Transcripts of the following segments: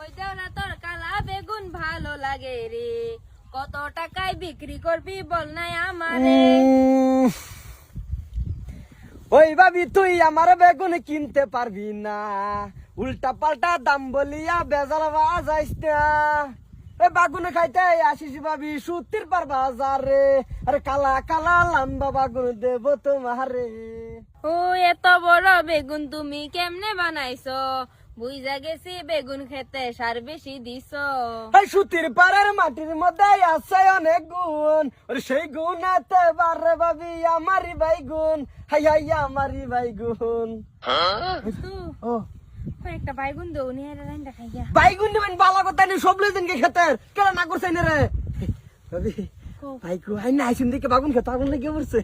ওই তোর কালা বেগুন ভালো লাগে রে। কত টাকায় বিক্রি করবি বল নাই আমারে। ওই ভাবি তুই আমার বেগুন কিনতে পারবি না। উল্টা পাল্টা দাম বলিয়া বেজাল বাজাইস না ওই বাগুন খাইতে আসিস ভাবি সুতির পার বাজার। রে আরে কালা কালা লম্বা বাগুন দেব তোমারে। ও এত বড় বেগুন তুমি কেমনে বানাইছো? বুঝা গেছি বেগুন খেতে সার বেশি দিছো। এই সুতির পাড়ের মাটির মধ্যে আছে অনেক গুণ। ওরে সেই গুণ এতে বারে ভাবি আমারই বাইগুন। হাই হাই আমারই বাইগুন। তু, ও। একটা বাইগুন বাইগুন বালা কথা নেই সব লই দিনকে খেতের কেন না করছে না রে? ভাবি কো। আই না আইসুন দিকে বাগুন খেতে আগুন লেগে পড়ছে।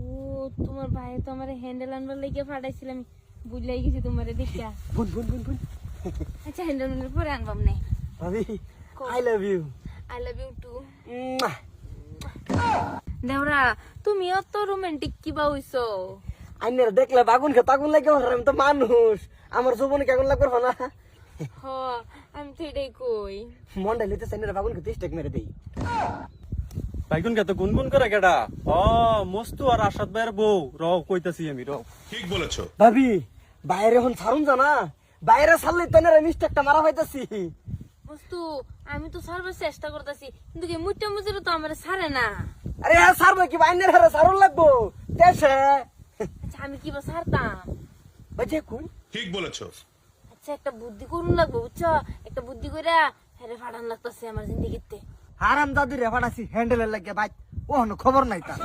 ও তোমার ভাই তো আমার হ্যান্ডেল আনবার লেগে ফাটাইছিলাম বুঝলাই গেছি তোমার দেখিয়া বুন বুন বুন বুন। আচ্ছা হ্যান্ডেল আনবার পরে আনবাম নাই ভাবি কো। I love you I love you too দেওরা তুমি অত রোমান্টিক কিবা হইছো? আইনের দেখলে বাগুন খেতে আগুন লেগে আমি তো মানুষ। আমার জীবনে কেমন লাগবে না? হ আমি তো এটাই কই। মন্ডা লিতে সাইনের বাগুন খেতে স্টেক মেরে দেই। বাইগুন কে তো গুনগুন করে কেডা? ও মস্তু আর আসাদ ভাইয়ের বউ। র কইতাছি আমি র। ঠিক বলেছ। ভাবি বাইরে এখন ছাড়ুন জানা। বাইরে ছাড়লে তো না মিস্টেকটা মারা হইতাছি বস্তু আমি তো সার্ভার চেষ্টা করতেছি কিন্তু কি মুটটা মুজুরে তো আমার ছাড়ে না। আরে হ্যাঁ ছাড়বো কি? বাইনের হারে ছাড়ুন লাগবো। দেশে। আচ্ছা আমি কিবা ছাড়তাম? বাজে কোন ঠিক বলেছ। আচ্ছা একটা বুদ্ধি করুন লাগবো বুঝছ? একটা বুদ্ধি করে হেরে ফাটান লাগতেছে আমার জিন্দিগিতে। হারাম দাদি রে ফাটাছি হ্যান্ডেলের লাগে ভাই। ও খবর নাই তার।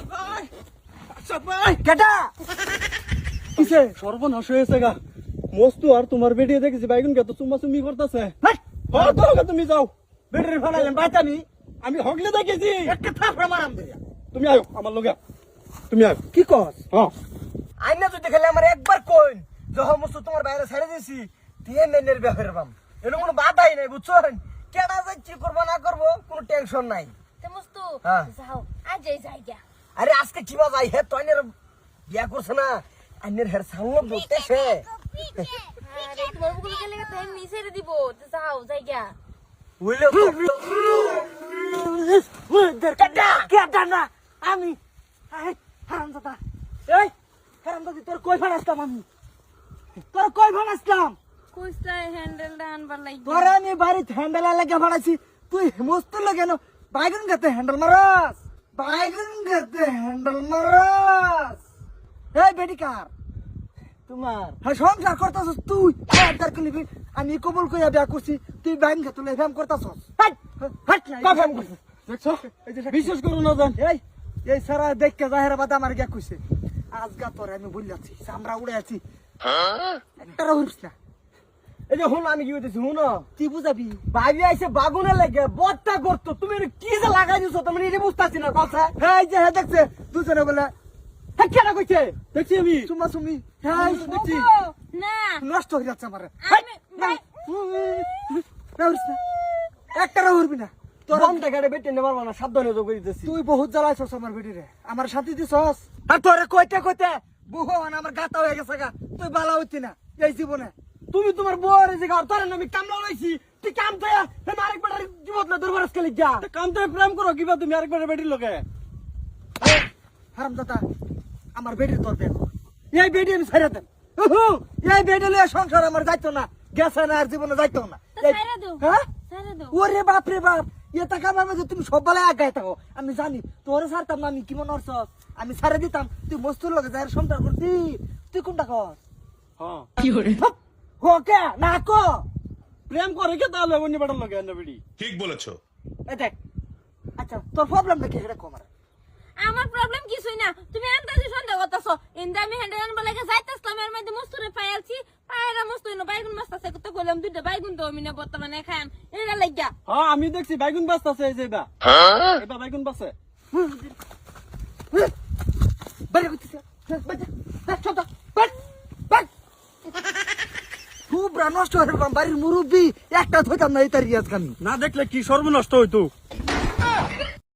কেটা? কিসে? সর্বনাশ হয়েছে গা। মস্তু আর তোমার বেডিয়ে দেখেছি বাইগুন কে তো চুম্মা চুম্মি করতেছে। হ্যাঁ তুমি যাও। বেটারি ফাটাইলেন বাইতানি আমি হগলে দেখেছি। একটা থাপড়া মারাম তুমি আয়ো আমার লগে তুমি আয়ো। কি কস? হ্যাঁ। আইনা যদি খেলে আমার একবার কইন যখন মুস্তু তোমার বাইরে ছেড়ে দিছি দিয়ে মেনের ব্যাপারে পাম। এরকম কোনো বাধাই নাই বুঝছেন? কেনা কি করব না করব কোনো টেনশন নাই। তে মস্তু হ্যাঁ। যাও আজ যাই যাই আরে আজকে কি বাজাই হে তো আইনের বিয়া করছে না আইনের হের সামনে বলতেছে আরে তোমার বুকুল গেলে তো এমনি ছেড়ে দিব যাও যাই গা বুঝলে কেটা কেটা না আমি হারাম দাদা এই হারাম দাদি তোর কই ফানাসতাম আমি? তোর কই ফানাসতাম কইসলাই হ্যান্ডেলটা আনবার লাগি তোর আমি বাড়িতে হ্যান্ডেল লাগে ফাড়াইছি তুই মস্ত লাগে না বাইগুন গাতে হ্যান্ডেল মারাস? বাইগুন গাতে হ্যান্ডেল মারাস? এই বেটি কার? তোমার। হ্যাঁ সংসার করতাছস তুই। কিলিবি আমি কবুল কইয়া বিয়া করছি তুই বাইন ফ্যাম করতাছস। হাট! হাট! কফেম করছিস দেখছ? বিশ্বাস করো না জান। এই এই সারা দেখকে জাহের বাদ আমার গিয়া কইছে আজগা তোর আমি বললাছি আমরা উড়ে আছি। একটা রহিস না। এই যে হুন আমি কি বলতেছি হুন? কি বুঝাবি? ভাবি আইছে বাগুনে লাগে বত্তা করতো। তুমি কি যে লাগাই দিছো তুমি এটা বুঝতাছি না কথা। হ্যাঁ এই যে হ্যাঁ দেখছে। দুজনে বলে হ্যাঁ কইছে? দেখছি আমি। সুমা সুমি হ্যাঁ দেখছি। না। নষ্ট হয়ে যাচ্ছে আমার। আমি ভাই একটা রহরবি না। তোর গাড়ি বেটে নেবার না সাবধানে তো করে দিতেছি। তুই বহুত জ্বালাইছস আমার বেটিরে আমার সাথে দিছস? আর তোরে কইতে কইতে বহু আমার গাতা হয়ে গেছে গা। তুই বালা হইতি না এই জীবনে। তুমি তোমার বউয়ের যে তোর আমি কামলা লইছি। তুই কাম তো আমি আরেক বেটার জীবন না দুর্বরস খেলি যা কাম তো প্রেম করো কিবা তুমি আরেকবার বেটির লগে। হারাম দাদা আমার বেটির তোর দেখো এই বেটি আমি ছেড়ে দেন এই বেটি লইয়া সংসার আমার যাইতো না গেছে না আর জীবনে যাইতো না। হ্যাঁ? ওরে বাপ রে বাপ এ টাকা আমার মধ্যে তুমি সব বেলায় আগাই থাকো আমি জানি তোরে ছাড়তাম না আমি কি মনে হচ্ছ আমি ছাড়ে দিতাম তুই মস্তুর লগে যাই সন্তান করতি। তুই কোনটা কর হ্যাঁ ওকে না কো? প্রেম করে কে তাহলে অন্য বেটার লগে ঠিক বলেছ। এ দেখ আচ্ছা তোর প্রবলেম দেখি এটা কমার আমার। প্রবলেম কিছুই না। তুমি করতেছো ইন্দা আমি হ্যান্ডেল আনবার লাগে যাইতাছিলাম এর মধ্যে মস্তুরে পাইয়াছি পায়রা মস্তু ইনো বাইগুন মাছ আছে কত কইলাম দুইটা বাইগুন তো আমি না বর্তমানে খান এটা লাগিয়া হ্যাঁ আমি দেখছি বাইগুন বাস আছে এই যে এবার। এবার বাইগুন বাসে বাইরে করতেছে বাইরে ছোট বাট বাট খুব নষ্ট হয়ে বাড়ির মুরব্বী একটা ধইতাম না এই তার রিয়াজ না দেখলে কি সর্বনষ্ট হইতো?